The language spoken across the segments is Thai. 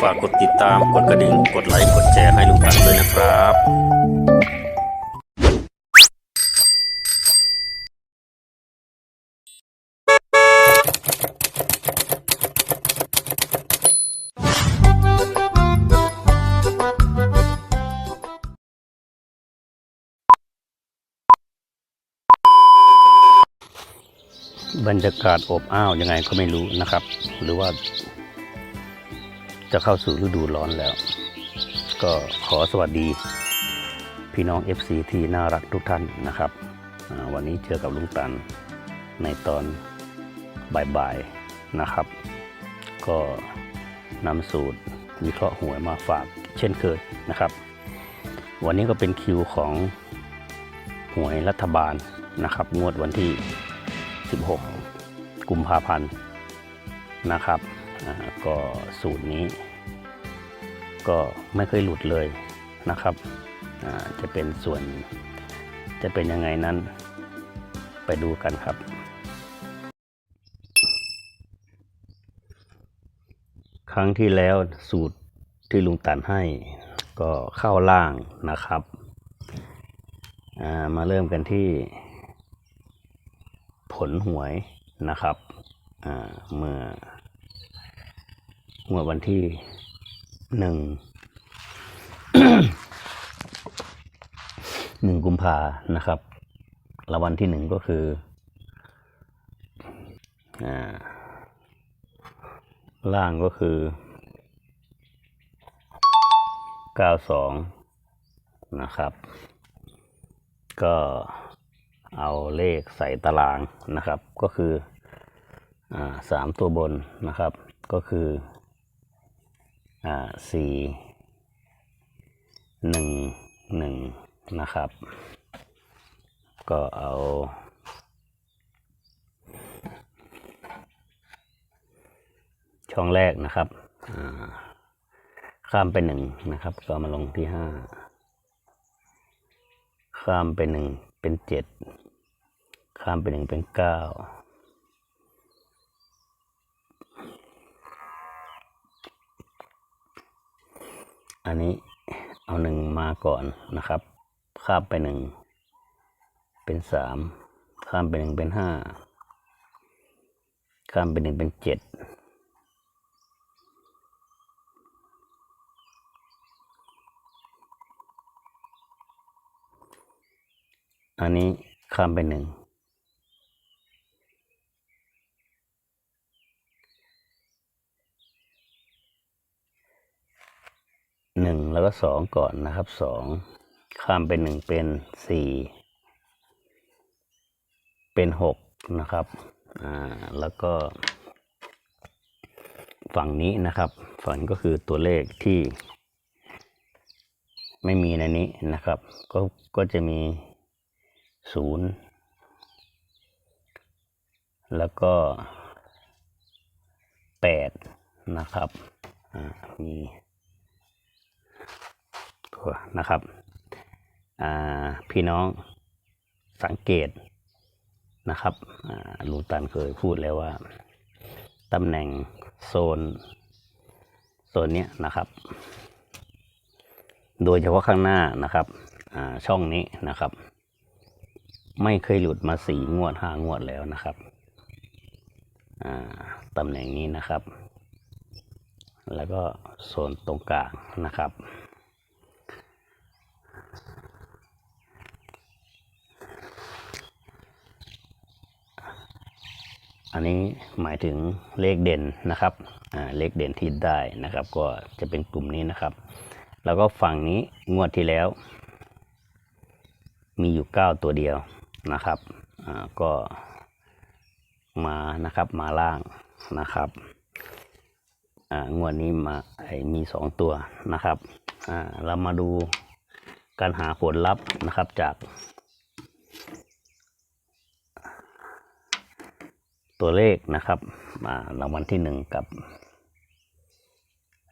ฝากกดติดตาม กดกระดิ่ง กดไลค์ กดแชร์ให้ลุงตันด้วยนะครับบรรยากาศอบอ้าวยังไงก็ไม่รู้นะครับ หรือว่า จะเข้าสู่ฤดูร้อนแล้ว ก็ขอสวัสดี พี่น้อง FC ที่น่ารักทุกท่านนะครับ วันนี้เจอกับลุงตันในตอนบ่ายๆนะครับ ก็นำสูตรวิเคราะห์หวยมาฝากเช่นเคยนะครับ วันนี้ก็เป็นคิวของหวยรัฐบาลนะครับ งวดวันที่ 16 กุมภาพันธ์นะครับก็สูตรนี้ ก็ไม่เคยหลุดเลยนะครับจะเป็นส่วนจะเป็นยังไงนั้นไปดูกันครับ ครั้งที่แล้วสูตรที่ลุงตันให้ก็เข้าล่างนะครับามาเริ่มกันที่ผลหวยนะครับเมื่อเมื่อวันที่ หนึ่งหนึ่งกุมภานะครับรางวัลที่หนึ่งก็คืออ่าล่างก็คือเก้าสองนะครับ ก็เอาเลขใส่ตารางนะครับ ก็คืออ่าสามตัวบนนะครับ ก็คือ อ่าสี่หนึ่งหนึ่งนะครับ ก็เอาช่องแรกนะครับข้ามไปหนึ่งนะครับ ก็มาลงที่ห้าข้ามไปหนึ่งเป็นเจ็ดข้ามไปหนึ่งเป็นเก้า อันนี้เอาหนึ่งมาก่อนนะครับ ข้ามไปหนึ่งเป็นสามข้ามไปหนึ่งเป็นห้าข้ามไปหนึ่งเป็นเจ็ดอันนี้ข้ามไปหนึ่ง หนึ่งแล้วก็สองก่อนนะครับสองข้ามไปหนึ่งเป็นสี่เป็นหกนะครับอ่าแล้วก็ ฝั่งนี้นะครับ ฝั่งก็คือตัวเลขที่ ไม่มีในนี้นะครับ ก็ก็จะมีศูนย์แล้วก็แปดนะครับอ่ามี นะครับพี่น้องสังเกตนะครับลุงตันเคยพูดแล้วว่าตำแหน่งโซนโซนนี้นะครับ โดยเฉพาะข้างหน้านะครับช่องนี้นะครับ ไม่เคยหลุดมาสี่งวดห้างวดแล้วนะครับตำแหน่งนี้นะครับ แล้วก็โซนตรงกลางนะครับ อันนี้หมายถึงเลขเด่นนะครับเลขเด่นที่ได้นะครับ ก็จะเป็นกลุ่มนี้นะครับ แล้วก็ฝั่งนี้งวดที่แล้ว มีอยู่ 9 ตัวเดียวนะครับก็มานะครับมาล่างนะครับงวดนี้มาไอมี 2 ตัวนะครับเรามาดูการหาผลลัพธ์นะครับจาก ตัวเลขนะครับรางวัลที่หนึ่งกับ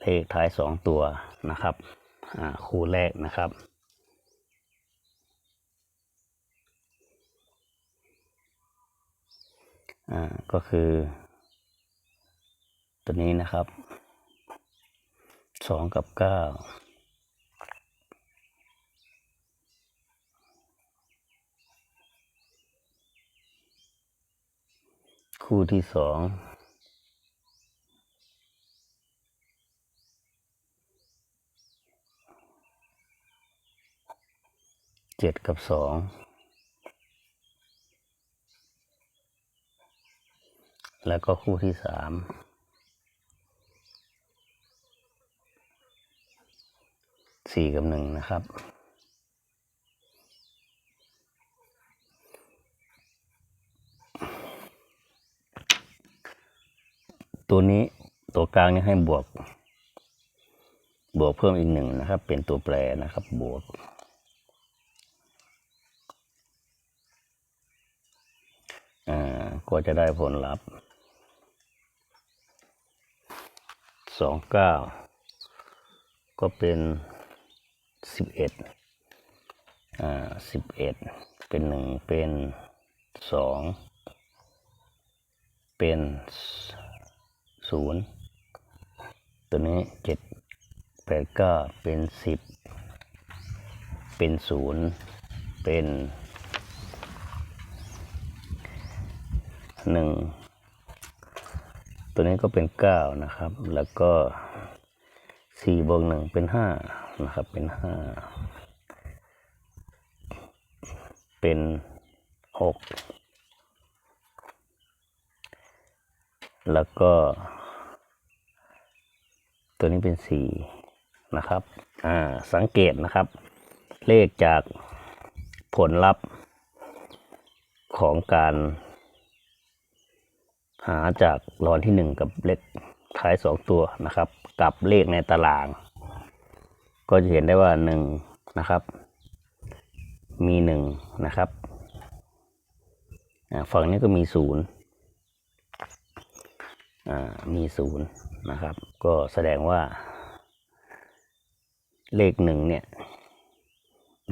เลขท้ายสองตัวนะครับคู่แรกนะครับก็คือ ตัวนี้นะครับสองกับเก้า คู่ที่สองเจ็ดกับสองแล้วก็คู่ที่สามสี่กับหนึ่งนะครับ ตัวนี้ตัวกลางนี่ให้บวก บวกเพิ่มอีกหนึ่งนะครับ เป็นตัวแปรนะครับ บวก อ่า ก็จะได้ผลลัพธ์สองเก้าก็เป็นสิบเอ็ดอ่าสิบเอ็ดเป็นหนึ่งเป็นสองเป็น ศูนย์ตัวนี้เจ็ดแปดเก้าเป็นสิบเป็นศูนย์เป็นหนึ่งตัวนี้ก็เป็นเก้านะครับ แล้วก็สี่บวกหนึ่งเป็นห้านะครับ เป็นห้าเป็นหกแล้วก็ ตัวนี้เป็นสี่นะครับ อ่า สังเกตนะครับ เลขจากผลลัพธ์ของการ หาจากรอนที่หนึ่งกับเลขท้ายสองตัวนะครับ กับเลขในตาราง ก็จะเห็นได้ว่าหนึ่งนะครับ มีหนึ่งนะครับ ฝั่งนี้ก็มีศูนย์ มีศูนย์นะครับ ก็แสดงว่า เลขหนึ่งเนี่ย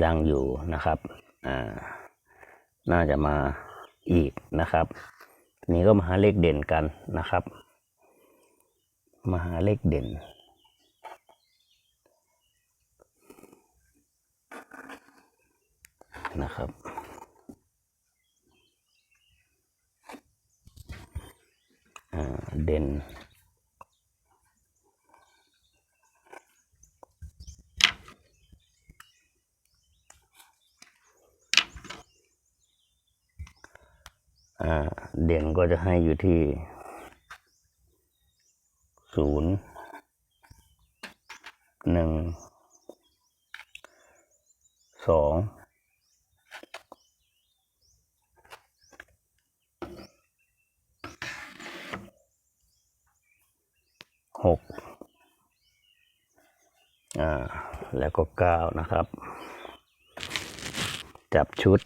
ดังอยู่นะครับน่าจะมาอีกนะครับ นี้ก็มาหาเลขเด่นกันนะครับ มาหาเลขเด่นนะครับ อ่า เด่น เด่นก็จะให้อยู่ที่ศูนย์หนึ่งสอง หกอ่าแล้วก็เก้านะครับ จับชุด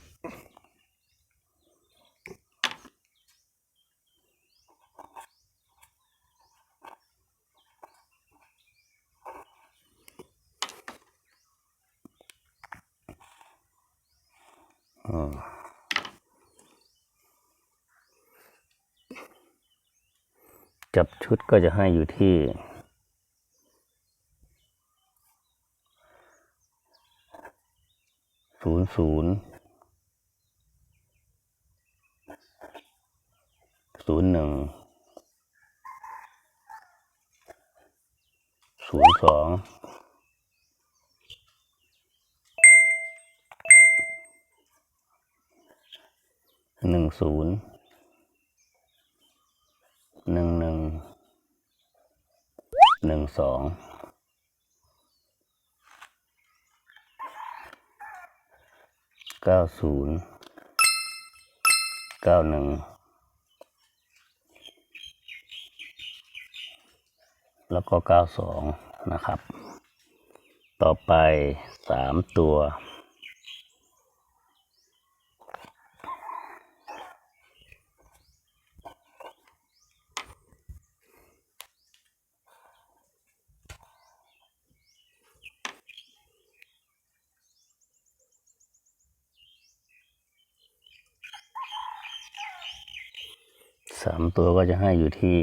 จับชุดก็จะให้อยู่ที่ศูนย์ศูนย์ศูนย์หนึ่งศูนย์สองหนึ่งศูนย์ หนึ่งหนึ่งหนึ่งสองเก้าศูนย์เก้าหนึ่งแล้วก็เก้าสองนะครับ ต่อไปสามตัว ตัวก็จะให้อยู่ที่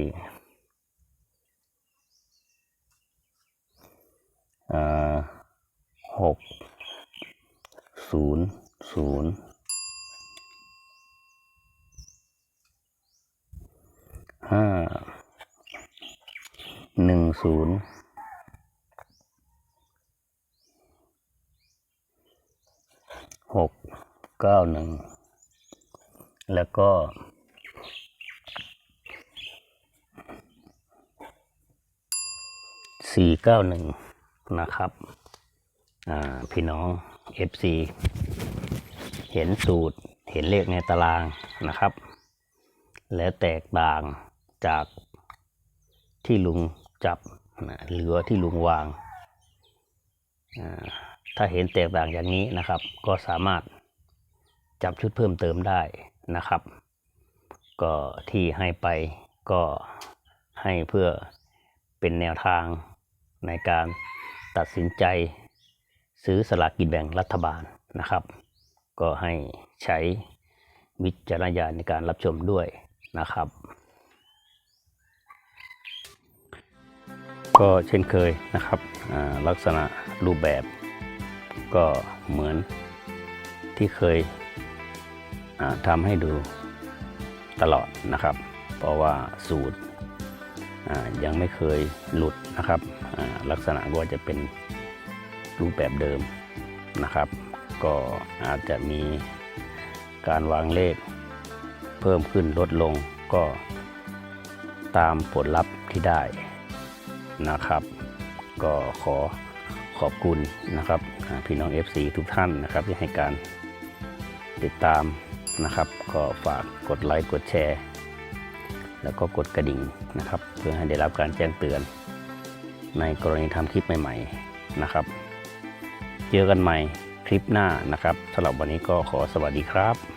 หกศูนย์ศูนย์ห้าหนึ่งศูนย์หกเก้าหนึ่งแล้วก็ สี่เก้าหนึ่งนะครับ พี่น้อง FC เห็นสูตร เห็นเลขในตารางนะครับ แล้วแตกต่างจากที่ลุงจับนะหรือที่ลุงวาง ถ้าเห็นแตกต่างอย่างนี้นะครับ ก็สามารถจับชุดเพิ่มเติมได้นะครับ ก็ที่ให้ไปก็ให้เพื่อเป็นแนวทาง ในการตัดสินใจซื้อสลากกินแบ่งรัฐบาลนะครับ ก็ให้ใช้วิจารณญาณในการรับชมด้วยนะครับ ก็เช่นเคยนะครับลักษณะรูปแบบก็เหมือนที่เคยทำให้ดูตลอดนะครับ เพราะว่าสูตร ยังไม่เคยหลุดนะครับลักษณะก็จะเป็นรูปแบบเดิมนะครับ ก็อาจจะมีการวางเลข เพิ่มขึ้นลดลงก็ตามผลลัพธ์ที่ได้นะครับ ก็ขอขอบคุณนะครับพี่น้อง FC ทุกท่านนะครับที่ให้การติดตามนะครับ ก็ฝากกดไลค์กดแชร์ แล้วก็กดกระดิ่งนะครับ เพื่อให้ได้รับการแจ้งเตือน ในกรณีทำคลิปใหม่ ๆนะครับ เจอกันใหม่คลิปหน้านะครับสำหรับวันนี้ก็ขอสวัสดีครับ